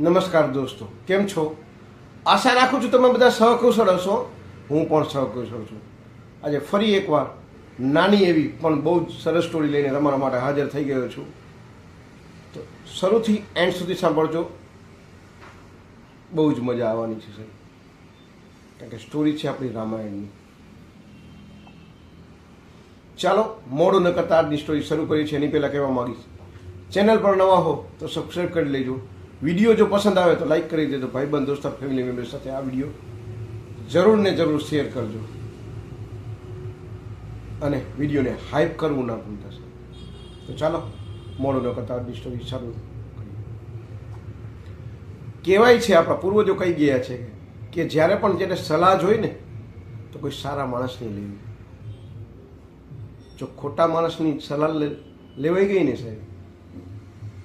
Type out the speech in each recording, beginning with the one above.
નમસ્કાર દોસ્તો, કેમ છો? આશા રાખું છું તમે બધા સહકુશળ હશો. હું પણ સહકુશળ છું. આજે ફરી એકવાર નાની એવી પણ બહુ જ સરસ સ્ટોરી લઈને તમારા માટે હાજર થઈ ગયો છું. તો શરૂથી એન્ડ સુધી સાંભળજો. બહુ જ મજા આવવાની છે, સાહેબ. કારણ કે સ્ટોરી છે આપણી રામાયણની. ચાલો, મોડું ન કરતા આજની સ્ટોરી શરૂ કરી છે એની પહેલાં કહેવા માંગીશ. ચેનલ પર નવા હો તો સબસ્ક્રાઈબ કરી લેજો. વીડિયો જો પસંદ આવે તો લાઇક કરી દેજો. ભાઈબંધ દોસ્તો ફેમિલી મેમ્બર સાથે આ વીડિયો જરૂર ને જરૂર શેર કરજો. અને વિડીયોને હાઇપ કરવું ના ભૂલતા તો ચાલો, મોડું ન કરતા આજની સ્ટોરી શરૂ કહેવાય છે આપણા પૂર્વજો કહી ગયા છે કે જ્યારે પણ જેને સલાહ જોઈ ને, તો કોઈ સારા માણસની લેવી. જો ખોટા માણસની સલાહ લેવાઈ ગઈ ને સાહેબ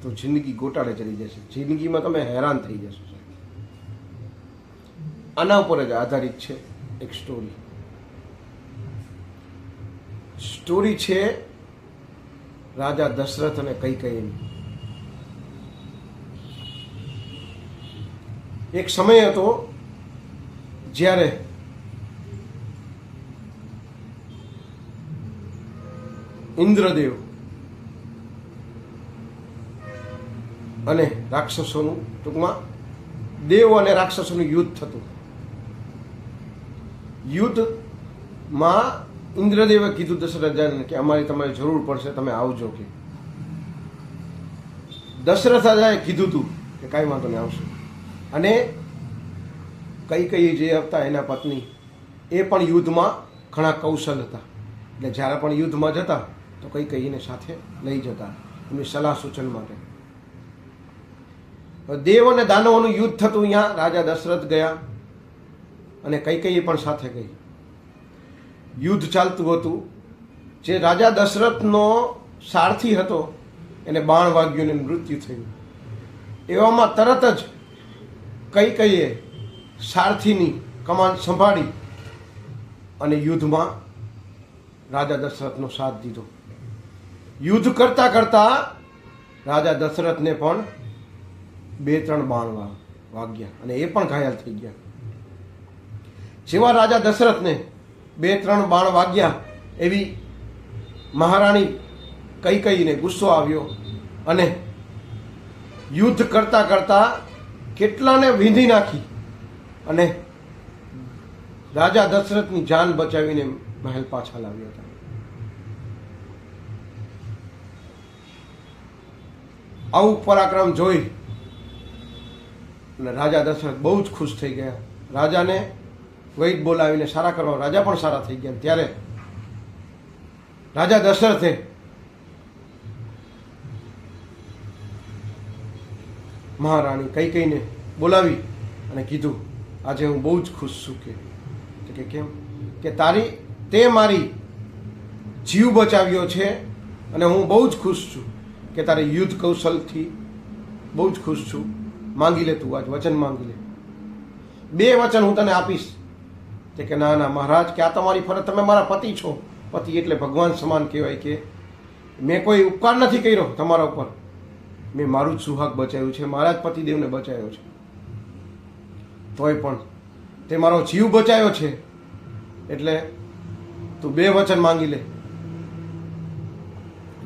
તો જિંદગી ગોટાળે ચડી જશે. જિંદગીમાં તમે હેરાન થઈ જશો આના ઉપર જ આધારિત છે એક સ્ટોરી સ્ટોરી છે રાજા દશરથ અને કઈ કઈની એક સમય હતો જ્યારે ઇન્દ્રદેવ અને રાક્ષસોનું ટૂંકમાં દેવ અને રાક્ષસોનું યુદ્ધ થતું. યુદ્ધમાં ઇન્દ્રદેવે કીધું દશરથ કે અમારી તમારી જરૂર પડશે, તમે આવજો કે. દશરથ રાજાએ કીધું હતું કે કાંઈ વાંધો નહીં, આવશે. અને કઈ કઈ જે હતા એના પત્ની, એ પણ યુદ્ધમાં ઘણા કૌશલ હતા. એટલે જ્યારે પણ યુદ્ધમાં જતા, તો કઈ કઈને સાથે લઈ જતા. એમની સલાહ સૂચન માટે. દેવ અને દાનવોનું યુદ્ધ થતું અહીંયા, રાજા દશરથ ગયા અને કઈ કઈ પણ સાથે ગઈ. યુદ્ધ ચાલતું હતું. જે રાજા દશરથનો સારથી હતો, એને બાણ વાગ્યું ને મૃત્યુ થયું. એવામાં તરત જ કઈ કઈએ સારથીની કમાન સંભાળી અને યુદ્ધમાં રાજા દશરથનો સાથ દીધો. યુદ્ધ કરતા કરતા રાજા દશરથને પણ બે ત્રણ બાણ વાગ્યા અને એ પણ ઘાયલ થઈ ગયા. જેવા રાજા દશરથને બે ત્રણ બાણ વાગ્યા એવી મહારાણી કઈ કઈને ગુસ્સો આવ્યો અને યુદ્ધ કરતા કરતા કેટલાને વીંધી નાખી અને રાજા દશરથની જાન બચાવીને મહેલ પાછા લાવ્યા હતા. આવું પરાક્રમ જોઈ અને રાજા દશરથ બહુ જ ખુશ થઈ ગયા. રાજાને વૈદ બોલાવીને સારા કરવા રાજા પણ સારા થઈ ગયા. ત્યારે રાજા દશરથે મહારાણી કઈ કઈને બોલાવી અને કીધું, આજે હું બહુ જ ખુશ છું કે તો કે કેમ? કે તારી, તે મારી જીવ બચાવ્યો છે અને હું બહુ જ ખુશ છું કે તારે યુદ્ધ કૌશલથી બહુ જ ખુશ છું. માંગી લે તું, આજ વચન માંગી લે. બે વચન હું તને આપીશ. તે કે, ના ના, મહારાજ, કે આ તમારી ફરજ, તમે મારા પતિ છો. પતિ એટલે ભગવાન સમાન કહેવાય કે, મેં કોઈ ઉપકાર નથી કર્યો તમારા ઉપર. મેં મારું જ સુહાગ બચાવ્યું છે, મારા જ પતિદેવને બચાવ્યો છે. તોય પણ તે મારો જીવ બચાવ્યો છે. એટલે તું બે વચન માંગી લે.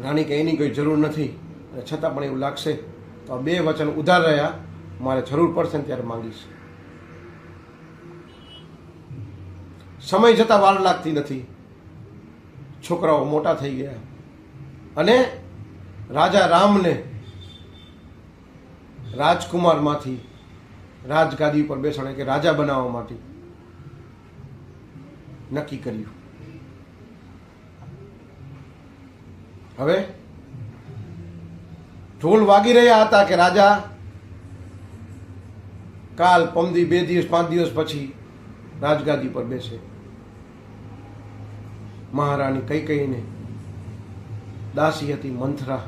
રાણી કે, એની કોઈ જરૂર નથી. અને છતાં પણ એવું લાગશે તો આ બે વચન ઉધાર રહ્યા. મારે જરૂર પડશે ને ત્યારે માંગીશ. સમય જતાં વાર લાગતી નથી. છોકરાઓ મોટા થઈ ગયા. અને રાજા રામને રાજકુમારમાંથી રાજગાદી ઉપર બેસાડે કે રાજા બનાવવા માટે નક્કી કર્યું. હવે ઢોલ વાગી રહ્યા હતા કે રાજા કાલ પમદી બે દિવસ, પાંચ દિવસ પછી રાજગાદી પર બેસે. મહારાણી કઈ કઈને દાસી હતી મંથરા.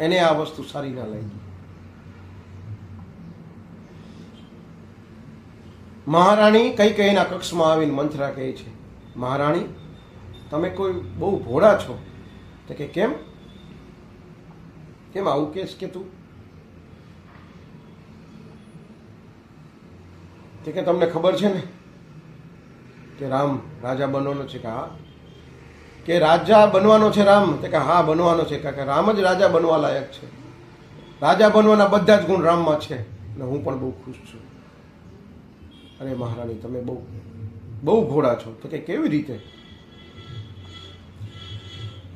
એને આ વસ્તુ સારી ના લાગી. મહારાણી કઈ કઈના કક્ષમાં આવીને મંથરા કહે છે, મહારાણી, તમે કોઈ બહુ ભોળા છો. તો કે, કેમ? કેમ આવું કેસ કે તું? તે કે તમને ખબર છે ને કે રામ રાજા બનવાનો છે કે હા? કે રાજા બનવાનો છે રામ? તે કે હા, બનવાનો છે. કે રામ જ રાજા બનવા લાયક છે. રાજા બનવાના બધા જ ગુણ રામમાં છે. અને હું પણ બહુ ખુશ છું. અરે મહારાણી, તમે બહુ બહુ ભોળા છો. તો કે કેવી રીતે?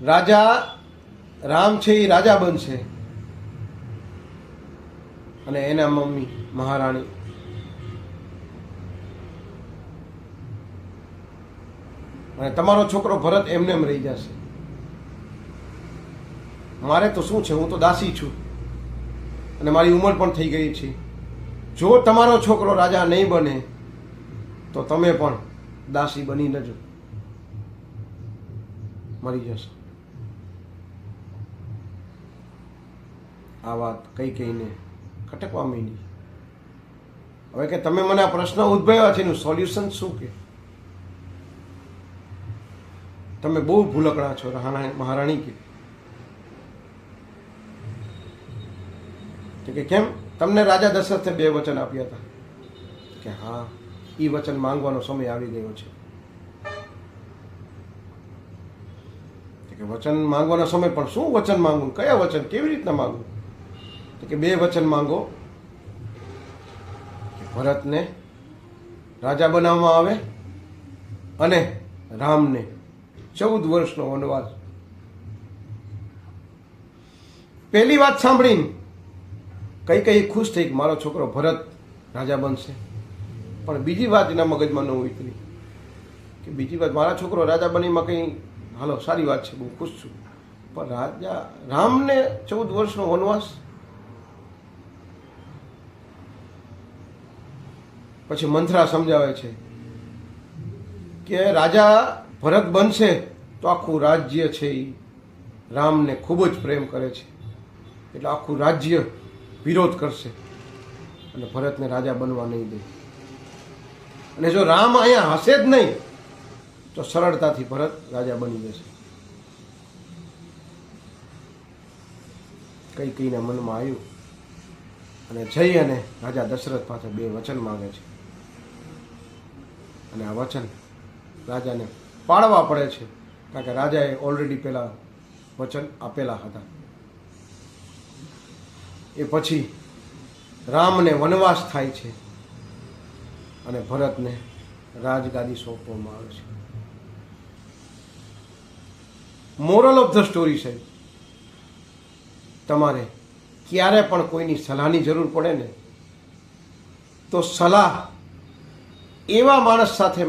રાજા રામ છે એ રાજા બનશે. અને એના મમ્મી મહારાણી અને તમારો છોકરો ભરત એમને એમ રહી જશે. મારે તો શું છે? હું તો દાસી છું. અને મારી ઉંમર પણ થઈ ગઈ છે. જો તમારો છોકરો રાજા નહીં બને, તો તમે પણ દાસી બની નજો મરી જશો. આ વાત કઈ કહીને ખટકવા માંડી. હવે કે તમે મને આ પ્રશ્ન ઉદ્ભવ્યા છે એનું સોલ્યુશન શું કે? તમે બહુ ભૂલકણા છો મહારાણી કે કેમ? તમને રાજા દશરથે બે વચન આપ્યા હતા. કે હા એ વચન માંગવાનો સમય આવી ગયો છે. કે વચન માંગવાનો સમય, પણ શું વચન માંગવું? કયા વચન? કેવી રીતના માંગવું? તો કે બે વચન માંગો. ભરતને રાજા બનાવવામાં આવે અને રામને ચૌદ વર્ષનો વનવાસ. પહેલી વાત સાંભળીને કઈ કઈ ખુશ થઈ કે મારો છોકરો ભરત રાજા બનશે. પણ બીજી વાત એના મગજમાં ન ઉતરી. કે બીજી વાત, મારા છોકરો રાજા બનીમાં કંઈ, હાલો, સારી વાત છે, બહુ ખુશ છું. પણ રાજા, રામને ચૌદ વર્ષનો વનવાસ? પછી મંથરા સમજાવે છે કે રાજા ભરત બનશે તો આખું રાજ્ય છે એ રામને ખૂબ જ પ્રેમ કરે છે. એટલે આખું રાજ્ય વિરોધ કરશે. અને ભરતને રાજા બનવા નહીં દે. અને જો રામ અહીંયા હશે જ નહીં, તો સરળતાથી ભરત રાજા બની જશે. કઈ કઈના મનમાં આવ્યું. અને જઈ અને રાજા દશરથ પાસે બે વચન માંગે છે. અને આ વચન રાજાને પાળવા પડે છે. કારણ કે રાજાએ ઓલરેડી પહેલાં વચન આપેલા હતા. એ પછી રામને વનવાસ થાય છે અને ભરતને રાજગાદી સોંપવામાં આવે છે. મોરલ ઓફ ધ સ્ટોરી છે તમારે ક્યારે પણ કોઈની સલાહની જરૂર પડે ને, તો સલાહ એવા માણસ સાથે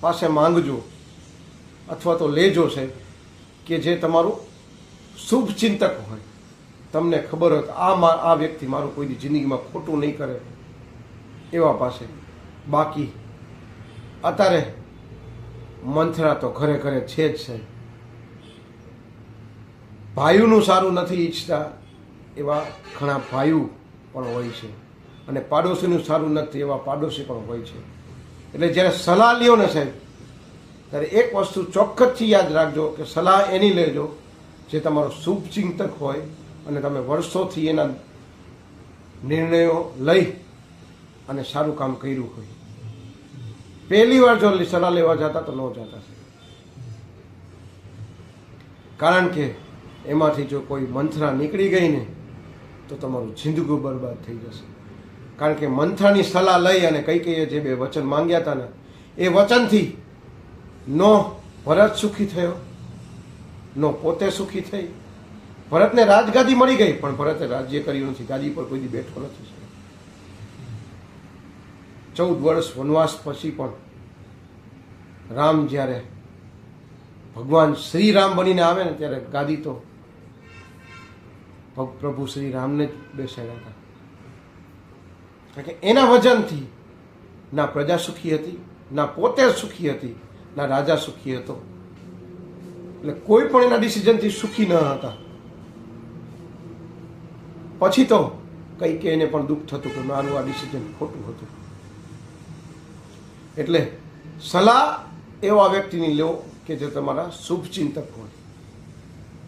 પાસે માંગજો અથવા તો લેજો છે કે જે તમારું શુભ ચિંતક હોય. તમને ખબર હોય કે આ મા આ વ્યક્તિ મારું કોઈની જિંદગીમાં ખોટું નહીં કરે એવા પાસે. બાકી અત્યારે મંથરા તો ઘરે ઘરે છે જ છે. ભાઈઓનું સારું નથી ઈચ્છતા એવા ઘણા ભાઈઓ પણ હોય છે. અને પાડોશીનું સારું નથી એવા પાડોશી પણ હોય છે. એટલે જ્યારે સલાહ લ્યો ને સાહેબ ત્યારે એક વસ્તુ ચોક્કસથી યાદ રાખજો કે સલાહ એની લેજો જે તમારો શુભચિંતક હોય અને તમે વર્ષોથી એના નિર્ણયો લઈ અને સારું કામ કર્યું હોય. પહેલી વાર જો સલાહ લેવા જતા તો ન જતા. કારણ કે એમાંથી જો કોઈ મંથરા નીકળી ગઈ ને, તો તમારું જિંદગી બરબાદ થઈ જશે. કારણ કે મંથરાની સલાહ લઈ અને કઈ કઈ જે બે વચન માંગ્યા હતા ને, એ વચનથી નો ભરત સુખી થયો. નો પોતે સુખી થઈ. ભરતને રાજગાદી મળી ગઈ, પણ ભરતે રાજ્ય કર્યું નથી. ગાદી પર કોઈ બેઠો નથી. ચૌદ વર્ષ વનવાસ પછી પણ રામ જ્યારે ભગવાન શ્રી રામ બનીને આવે ને ત્યારે ગાદી તો પ્રભુ શ્રી રામને જ બેસાડ્યા હતા. કારણ કે એના વજનથી ના પ્રજા સુખી હતી, ના પોતે સુખી હતી ના, રાજા સુખી હતો. એટલે કોઈ પણ એના ડિસિઝનથી સુખી ન હતા. પછી તો કંઈક એને પણ દુઃખ થતું કે મારું આ ડિસિઝન ખોટું હતું. એટલે સલાહ એવા વ્યક્તિની લો કે જે તમારા શુભચિંતક હોય.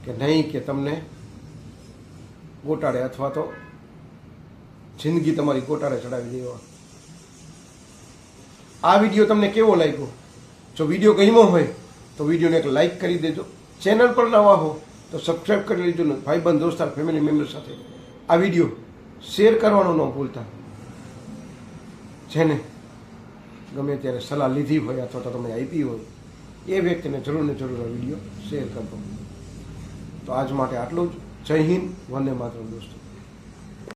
કે નહીં કે તમને ગોટાળે અથવા તો જિંદગી તમારી ગોટાળે ચડાવી દેવા. આ વીડિયો તમને કેવો લાગ્યો? જો વીડિયો ગમ્યો હોય તો વિડીયોને એક લાઈક કરી દેજો. ચેનલ પર નવા હો તો સબસ્ક્રાઈબ કરી લેજો ને ભાઈબંધ, દોસ્તાર ફેમિલી મેમ્બર સાથે. આ વીડિયો શેર કરવાનું ન ભૂલતા. જેને ગમે ત્યારે સલાહ લીધી હોય અથવા તો તમે આપી હોય, એ વ્યક્તિને જરૂર ને જરૂર આ વીડિયો શેર કરતો તો આજ માટે આટલું જ. જય હિન્દ, વંદે માત્ર દોસ્તો.